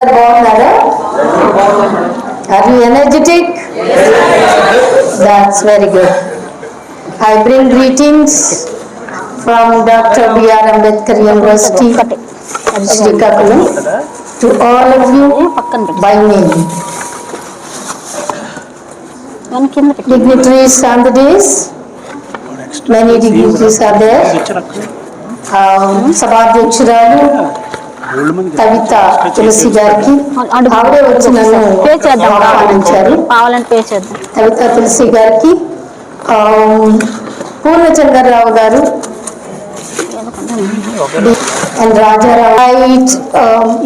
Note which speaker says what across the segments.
Speaker 1: బాగున్నారా are you energetic that's very good I bring greetings from doctor B R Ambedkar university Srikakulam to all of you
Speaker 2: పక్కన పెట్టు
Speaker 1: by name
Speaker 2: దాని కింద పెట్టు
Speaker 1: dignitaries on the days. Many dignitaries are there. Um, సభాధ్యక్షురాలు కవిత తులసి గారికి ఆవిడే వచ్చి నన్ను
Speaker 2: pay చేద్దాం
Speaker 1: ఆహ్వానించారు
Speaker 2: కావాలంటే పే చేద్దాం.
Speaker 1: కవిత తులసి గారికి పూర్ణచంద్రరావు గారు అండ్ రాజారావు.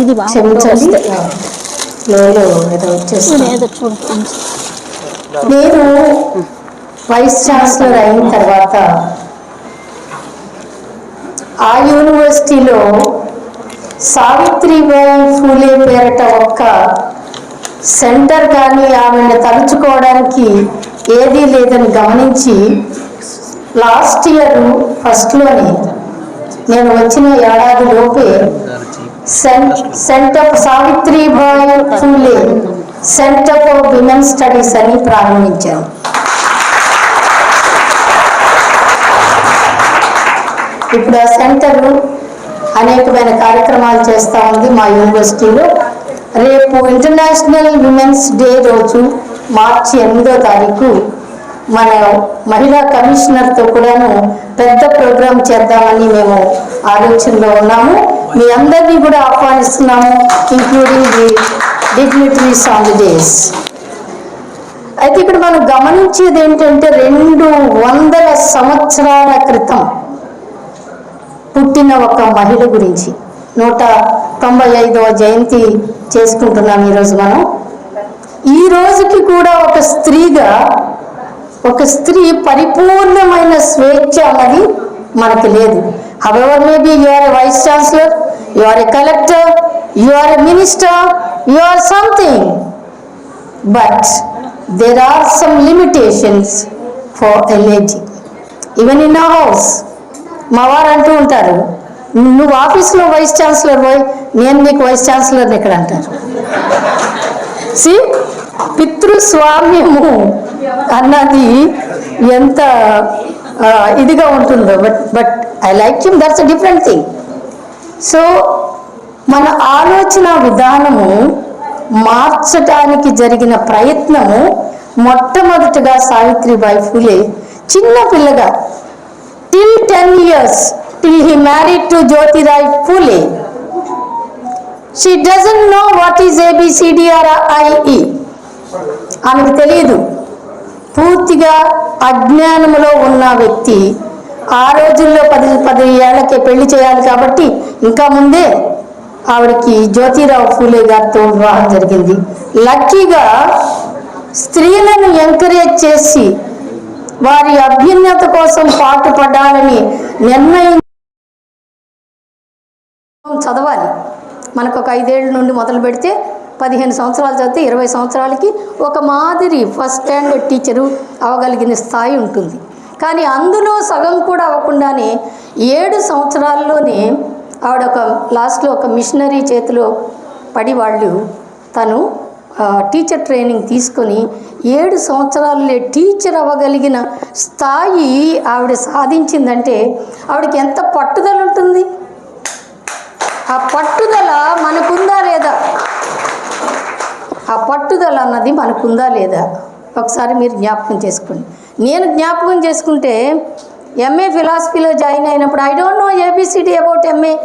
Speaker 2: ఇది
Speaker 1: క్షమించండి. ఏదో
Speaker 2: చూడు
Speaker 1: నేను వైస్ ఛాన్సలర్ అయిన తర్వాత ఆ యూనివర్సిటీలో సావిత్రిబాయి ఫూలే పేరట ఒక్క సెంటర్ కానీ ఆమెను తలుచుకోవడానికి ఏదీ లేదని గమనించి లాస్ట్ ఇయర్ ఫస్ట్లోనే నేను వచ్చిన ఏడాది లోపే cent centre Savitribai Phule centre for women studies అని ప్రారంభించాను ఇప్పుడు ఆ సెంటర్ అనేకమైన కార్యక్రమాలు చేస్తూ ఉంది మా యూనివర్సిటీలో. రేపు ఇంటర్నేషనల్ విమెన్స్ డే రోజు మార్చి ఎనిమిదో తారీఖు మన మహిళా కమిషనర్తో కూడాను పెద్ద ప్రోగ్రాం చేద్దామని మేము ఆలోచనలో ఉన్నాము. మీ అందరినీ కూడా ఆహ్వానిస్తున్నాము including the dignitaries on the dais అయితే ఇక్కడ మనం గమనించేది ఏంటంటే రెండు వందల సంవత్సరాల క్రితం పుట్టిన ఒక మహిళ గురించి. నూట తొంభై ఐదవ జయంతి చేసుకుంటున్నాం ఈరోజు మనం. ఈ రోజుకి కూడా ఒక స్త్రీగా ఒక స్త్రీ పరిపూర్ణమైన స్వేచ్ఛ అన్నది మనకి లేదు. However maybe you are a vice chancellor you are a collector you are a minister you are something but there are some limitations for a lady even in a house మా వారు అంటూ ఉంటారు నువ్వు ఆఫీస్లో వైస్ ఛాన్సలర్ పోయి నేను నీకు vice ఛాన్సలర్ని ఇక్కడ అంటారు. సి పితృస్వామ్యము అన్నది ఎంత ఇదిగా ఉంటుందో. But but I like him that's a different thing so మన ఆలోచన విధానము మార్చటానికి జరిగిన ప్రయత్నము మొట్టమొదటిగా సావిత్రిబాయి ఫులే చిన్న పిల్లగా till ten years till he married to Jyotirao Phule she doesn't know what is A B C D or I E ఆమెకు తెలియదు. పూర్తిగా అజ్ఞానములో ఉన్న వ్యక్తి ఆ రోజుల్లో పది పది ఏళ్ళకే పెళ్ళి చేయాలి కాబట్టి ఇంకా ముందే ఆవిడకి జ్యోతిరావు ఫూలే గారితో వివాహం జరిగింది. లక్కీగా స్త్రీలను ఎంకరేజ్ చేసి వారి అభ్యున్నత కోసం పాటుపడాలని నిర్ణయం చదవాలి. మనకు ఒక ఐదేళ్ళ నుండి మొదలు పెడితే పదిహేను సంవత్సరాలు చదివితే ఇరవై సంవత్సరాలకి ఒక మాదిరి ఫస్ట్ స్టాండర్డ్ టీచరు అవగలిగిన స్థాయి ఉంటుంది. కానీ అందులో సగం కూడా అవ్వకుండానే ఏడు సంవత్సరాల్లోనే ఆవిడ ఒక లాస్ట్లో ఒక మిషనరీ చేతిలో పడి వాళ్ళు తను టీచర్ ట్రైనింగ్ తీసుకొని ఏడు సంవత్సరాలే టీచర్ అవ్వగలిగిన స్థాయి ఆవిడ సాధించిందంటే ఆవిడకి ఎంత పట్టుదల ఉంటుంది? ఆ పట్టుదల మనకుందా లేదా? ఆ పట్టుదల అన్నది మనకుందా లేదా? ఒకసారి మీరు జ్ఞాపకం చేసుకోండి. నేను జ్ఞాపకం చేసుకుంటే ఎంఏ ఫిలాసఫీలో జాయిన్ అయినప్పుడు I don't know A B C D about M A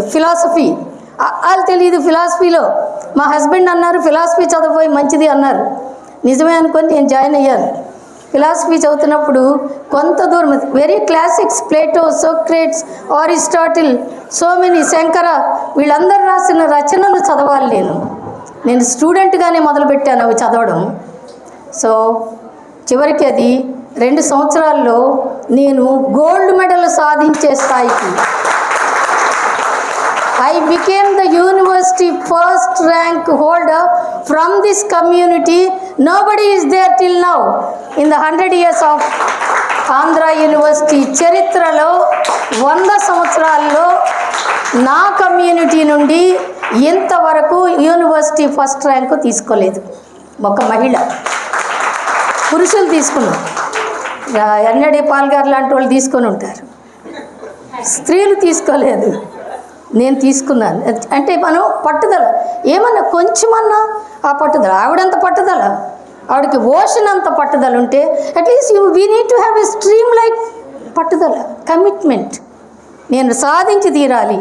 Speaker 1: philosophy వాళ్ళు తెలియదు ఫిలాసఫీలో మా హస్బెండ్ అన్నారు ఫిలాసఫీ చదవబోయి మంచిది అన్నారు. నిజమే అనుకొని నేను జాయిన్ అయ్యాను. ఫిలాసఫీ చదువుతున్నప్పుడు కొంత దూరం very classics Plato Socrates Aristotle so many Shankara వీళ్ళందరూ రాసిన రచనలు చదవాలి నేను. నేను స్టూడెంట్గానే మొదలుపెట్టాను అవి చదవడం. సో చివరికి అది రెండు సంవత్సరాల్లో నేను గోల్డ్ మెడల్ సాధించే స్థాయికి I became the university first rank holder from this community. Nobody is there till now. In the 100 years of Andhra university చరిత్రలో వంద సంవత్సరాల్లో నా కమ్యూనిటీ నుండి ఇంతవరకు యూనివర్సిటీ ఫస్ట్ ర్యాంకు తీసుకోలేదు. ఒక మహిళ. పురుషులు తీసుకున్నాం. ఎన్నడే పాల్గారు లాంటి వాళ్ళు తీసుకొని ఉంటారు. స్త్రీలు తీసుకోలేదు. నేను తీసుకున్నాను. అంటే మనం పట్టుదల. ఏమన్నా కొంచెమన్నా ఆ పట్టుదల. ఆవిడంత పట్టుదల. ఆవిడకి ఓషన్ అంత పట్టుదల ఉంటే at least you we need to have a stream like పట్టుదల కమిట్మెంట్ నేను సాధించి తీరాలి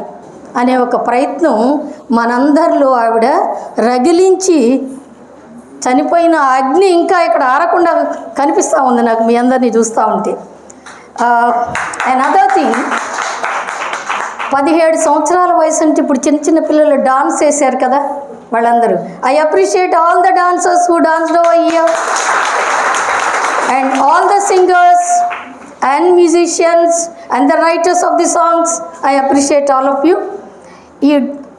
Speaker 1: అనే ఒక ప్రయత్నం మనందరిలో ఆవిడ రగిలించి చనిపోయిన అగ్ని ఇంకా ఇక్కడ ఆరకుండా కనిపిస్తూ ఉంది నాకు మీ అందరినీ చూస్తూ ఉంటే. అండ్ అదర్ థింగ్ పదిహేడు సంవత్సరాల వయసు నుంచి ఇప్పుడు చిన్న చిన్న పిల్లలు డాన్స్ చేశారు కదా వాళ్ళందరూ. I appreciate all the dancers who dance here and all the singers and musicians and the writers of the songs I appreciate all of you ఈ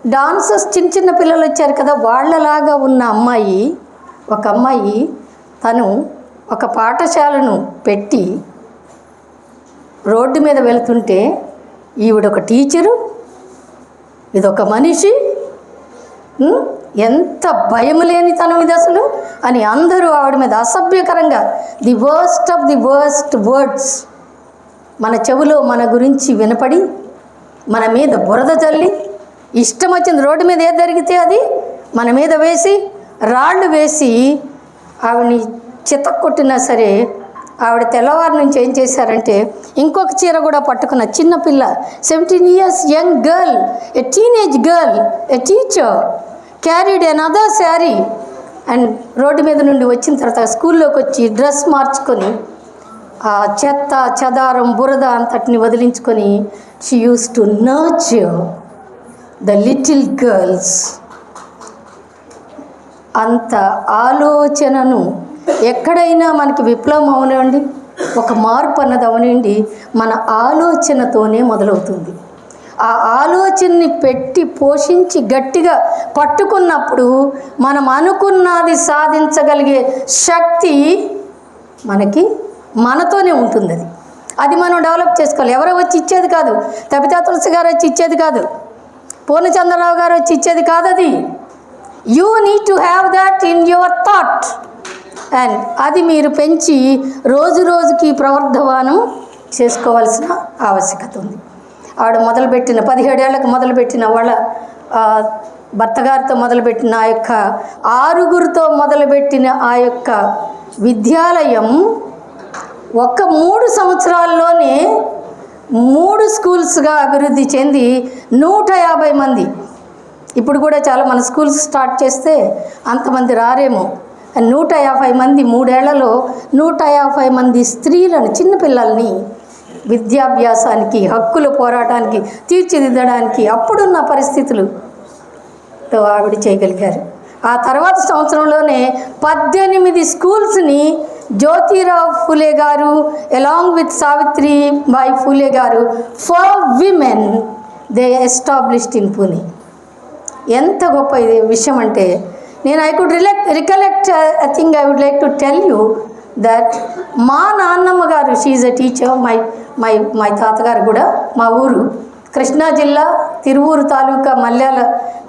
Speaker 1: డాన్సర్స్ చిన్న చిన్న పిల్లలు వచ్చారు కదా వాళ్ళలాగా ఉన్న అమ్మాయి ఒక అమ్మాయి తను ఒక పాఠశాలను పెట్టి రోడ్డు మీద వెళ్తుంటే ఈవిడొక టీచరు ఇదొక మనిషి ఎంత భయం లేనితనం ఇది అసలు అని అందరూ ఆవిడ మీద అసభ్యకరంగా the worst of the worst words మన చెవిలో మన గురించి వినపడి మన మీద బురద చల్లి ఇష్టం వచ్చింది రోడ్డు మీద ఏది జరిగితే అది మన మీద వేసి రాళ్ళు వేసి ఆవిడని చితక్కొట్టినా సరే ఆవిడ తెల్లవారి నుంచి ఏం చేశారంటే ఇంకొక చీర కూడా పట్టుకున్న చిన్న పిల్ల seventeen years young girl a teenage girl a teacher carried an other sari and road మీద నుండి వచ్చిన తర్వాత స్కూల్లోకి వచ్చి డ్రెస్ మార్చుకొని ఆ చెత్త చెదారం బురద అంతటిని వదిలించుకొని she uses to nurture the little girls అంత ఆలోచనను ఎక్కడైనా మనకి విప్లవం అవనండి. ఒక మార్పు అన్నది అవనండి. మన ఆలోచనతోనే మొదలవుతుంది. ఆ ఆలోచనని పెట్టి పోషించి గట్టిగా పట్టుకున్నప్పుడు మనం అనుకున్నది సాధించగలిగే శక్తి మనకి మనతోనే ఉంటుంది అది. అది మనం డెవలప్ చేసుకోవాలి. ఎవరో వచ్చి ఇచ్చేది కాదు. తబితా తులసి గారు వచ్చి ఇచ్చేది కాదు. పూర్ణచంద్రరావు గారు వచ్చి ఇచ్చేది కాదు అది. You need to have that in your thought and అది మీరు పెంచి రోజు రోజుకి ప్రవర్ధమానం చేసుకోవాల్సిన ఆవశ్యకత ఉంది. ఆవిడ మొదలుపెట్టిన పదిహేడేళ్ళకు మొదలుపెట్టిన వాళ్ళ భర్తగారితో మొదలుపెట్టిన ఆ యొక్క ఆరుగురితో మొదలుపెట్టిన ఆ యొక్క విద్యాలయం ఒక్క మూడు సంవత్సరాల్లోనే మూడు స్కూల్స్గా అభివృద్ధి చెంది నూట యాభై మంది. ఇప్పుడు కూడా చాలా మన స్కూల్స్ స్టార్ట్ చేస్తే అంతమంది రారేమో. నూట యాభై మంది మూడేళ్ళలో నూట యాభై మంది స్త్రీలను చిన్నపిల్లల్ని విద్యాభ్యాసానికి హక్కుల పోరాటానికి తీర్చిదిద్దడానికి అప్పుడున్న పరిస్థితులు తో ఆవిడ చేయగలిగారు. ఆ తర్వాత సంవత్సరంలోనే పద్దెనిమిది స్కూల్స్ని Jyotirao Phule garu along with Savitri Bai Phule garu for women they established in Pune. ఎంత గొప్ప ఇది విషయం అంటే నేను I could reflect recollect I I would like to tell you that మా నాన్నమ్మ గారు she a teacher my my my తాతగారు కూడా మా ఊరు కృష్ణా జిల్లా తిరువూరు తాలూకా మల్యాల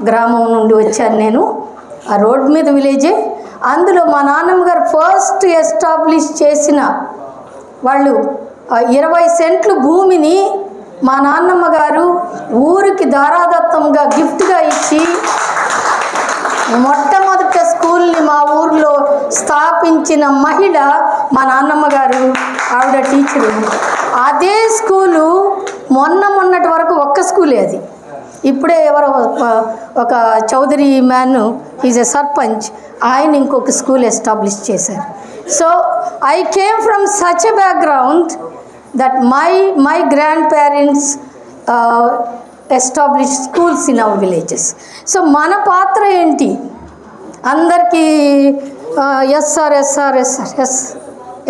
Speaker 1: గ్రామం నుండి వచ్చాను నేను. ఆ రోడ్ మీద విలేజే. అందులో మా నాన్నమ్మ గారు ఫస్ట్ ఎస్టాబ్లిష్ చేసిన వాళ్ళు ఇరవై సెంట్లు భూమిని మా నాన్నమ్మ గారు ఊరికి దారాదత్తంగా గిఫ్ట్గా ఇచ్చి మొట్ట స్థాపించిన మహిళ మా నాన్నమ్మ గారు ఆవిడ టీచరు అదే స్కూలు మొన్న మొన్నటి వరకు ఒక్క స్కూలే అది. ఇప్పుడే ఎవరో ఒక- ఒక Chowdary man is a sarpanch ఆయన ఇంకొక స్కూల్ ఎస్టాబ్లిష్ చేశారు. So I came from such a background that my my grand parents establish schools in our villages so మన పాత్ర ఏంటి? అందరికీ yes sir yes sir sir yes yes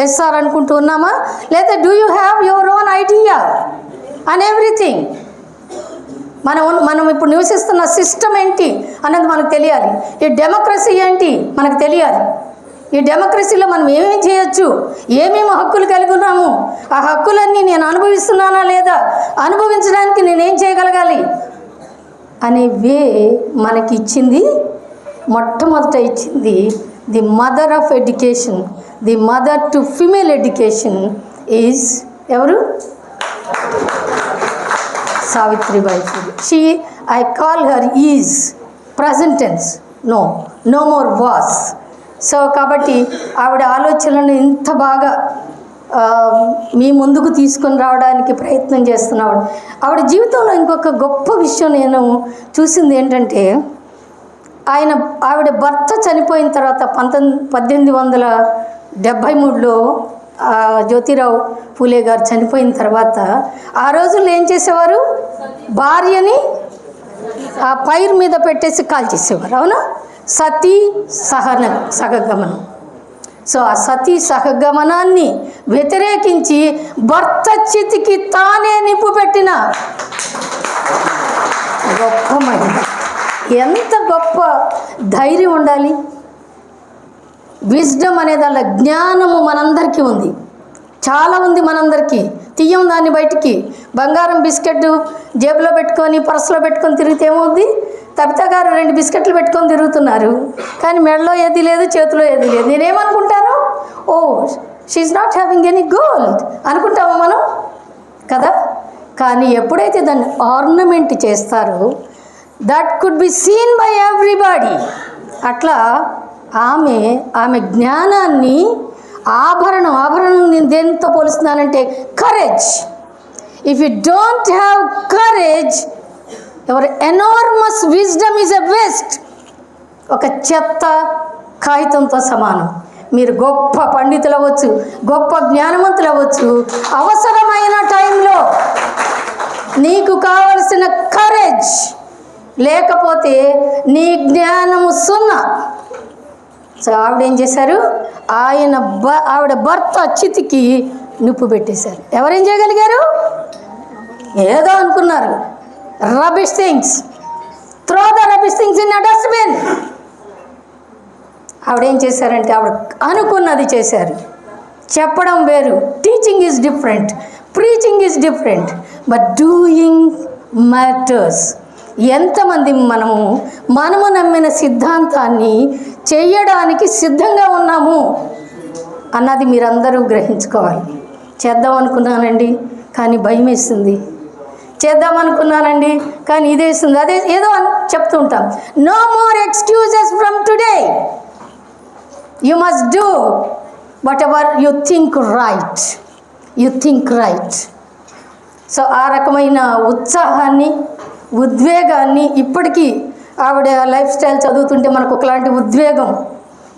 Speaker 1: yes sir అనుకుంటూ ఉన్నామా? లేదా do you have your own idea and everything మనం మనం ఇప్పుడు నివసిస్తున్న సిస్టమ్ ఏంటి అన్నది మనకు తెలియాలి. ఈ డెమోక్రసీ ఏంటి మనకు తెలియాలి. ఈ డెమోక్రసీలో మనం ఏమేమి చేయొచ్చు? ఏమేమి హక్కులు కలిగి ఉన్నాము? ఆ హక్కులన్నీ నేను అనుభవిస్తున్నానా లేదా? అనుభవించడానికి నేనేం చేయగలగాలి? అనే వే మనకి ఇచ్చింది మొట్టమొదట ఇచ్చింది the mother of education the mother to female education is ఎవరు? Savitribai Phule. She I call her is present tense no no more was so కాబట్టి ఆవిడ ఆలోచనలను ఇంత బాగా మీ ముందుకు తీసుకొని రావడానికి ప్రయత్నం చేస్తున్నాడు ఆవిడ జీవితంలో ఇంకొక గొప్ప విషయం నేను చూసింది ఏంటంటే ఆయన ఆవిడ భర్త చనిపోయిన తర్వాత పంతొమ్మిది పద్దెనిమిది వందల డెబ్భై మూడులో జ్యోతిరావు పూలే గారు చనిపోయిన తర్వాత ఆ రోజుల్లో ఏం చేసేవారు? భార్యని ఆ పైరు మీద పెట్టేసి కాల్ చేసేవారు అవునా? సతీ సహన సహగమనం. సో ఆ సతీ సహగమనాన్ని వ్యతిరేకించి భర్త చితికి తానే నిప్పు పెట్టిన గొప్ప మహిళ ఎంత గొప్ప ధైర్యం ఉండాలి? విజ్డమ్ అనే దానిలో జ్ఞానము మనందరికీ ఉంది. చాలా ఉంది మనందరికీ తీయం దాన్ని బయటికి బంగారం బిస్కెట్ జేబులో పెట్టుకొని పర్సులో పెట్టుకొని తిరిగితే ఏమవుద్ది తబితా గారు రెండు బిస్కెట్లు పెట్టుకొని తిరుగుతున్నారు. కానీ మెడలో ఏది లేదు చేతిలో ఏది లేదు. నేనేమనుకుంటాను? ఓ she not having any gold అనుకుంటామా మనం? కదా? కానీ ఎప్పుడైతే దాన్ని ఆర్నమెంట్ చేస్తారో that could be seen by everybody అట్లా ఆమె ఆమె జ్ఞానాన్ని ఆభరణం ఆభరణం నేను దేనితో పోలుస్తున్నానంటే courage if you don't have courage your enormous wisdom is a waste ఒక చెత్త కాగితంతో సమానం. మీరు గొప్ప పండితులు అవ్వచ్చు గొప్ప జ్ఞానవంతులు అవ్వచ్చు అవసరమైన టైంలో నీకు కావలసిన లేకపోతే నీ జ్ఞానము సున్నా. సో ఆవిడ ఏం చేశారు? ఆయన బ ఆవిడ భర్త చితికి నిప్పు పెట్టేశారు. ఎవరేం చేయగలిగారు? ఏదో అనుకున్నారు. Rubbish things throw the rubbish things in dustbin ఆవిడ ఏం చేశారంటే ఆవిడ అనుకున్నది చేశారు. చెప్పడం వేరు. Teaching is different preaching is different but doing matters ఎంతమంది మనము మనము నమ్మిన సిద్ధాంతాన్ని చేయడానికి సిద్ధంగా ఉన్నాము అన్నది మీరందరూ గ్రహించుకోవాలి. చేద్దాం అనుకున్నానండి కానీ భయం వేస్తుంది. చేద్దాం అనుకున్నానండి కానీ ఇదేస్తుంది అదే ఏదో అని చెప్తూ ఉంటాం. No more excuses from today you must do whatever you think right you think right so ఆ రకమైన ఉత్సాహాన్ని ఉద్వేగాన్ని ఇప్పటికీ ఆవిడ లైఫ్ స్టైల్ చదువుతుంటే మనకు ఒకలాంటి ఉద్వేగం.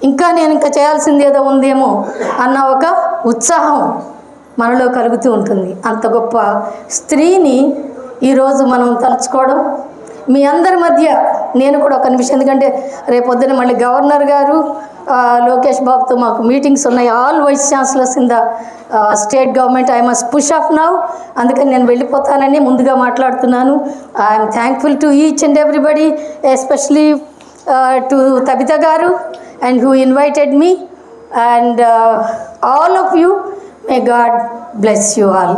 Speaker 1: ఇంకా నేను ఇంకా చేయాల్సింది ఏదో ఉందేమో అన్న ఒక ఉత్సాహం మనలో కలుగుతూ ఉంటుంది. అంత గొప్ప స్త్రీని ఈరోజు మనం తలుచుకోవడం మీ అందరి మధ్య నేను కూడా ఒక నిమిషం ఎందుకంటే రేపొద్దున మళ్ళీ గవర్నర్ గారు లోకేష్ బాబుతో మాకు మీటింగ్స్ ఉన్నాయి. All vice chancellors in the state government I must push off now అందుకని నేను వెళ్ళిపోతానని ముందుగా మాట్లాడుతున్నాను. I'm thankful to each and everybody especially to Tabitha garu and who invited me and all of you may God bless you all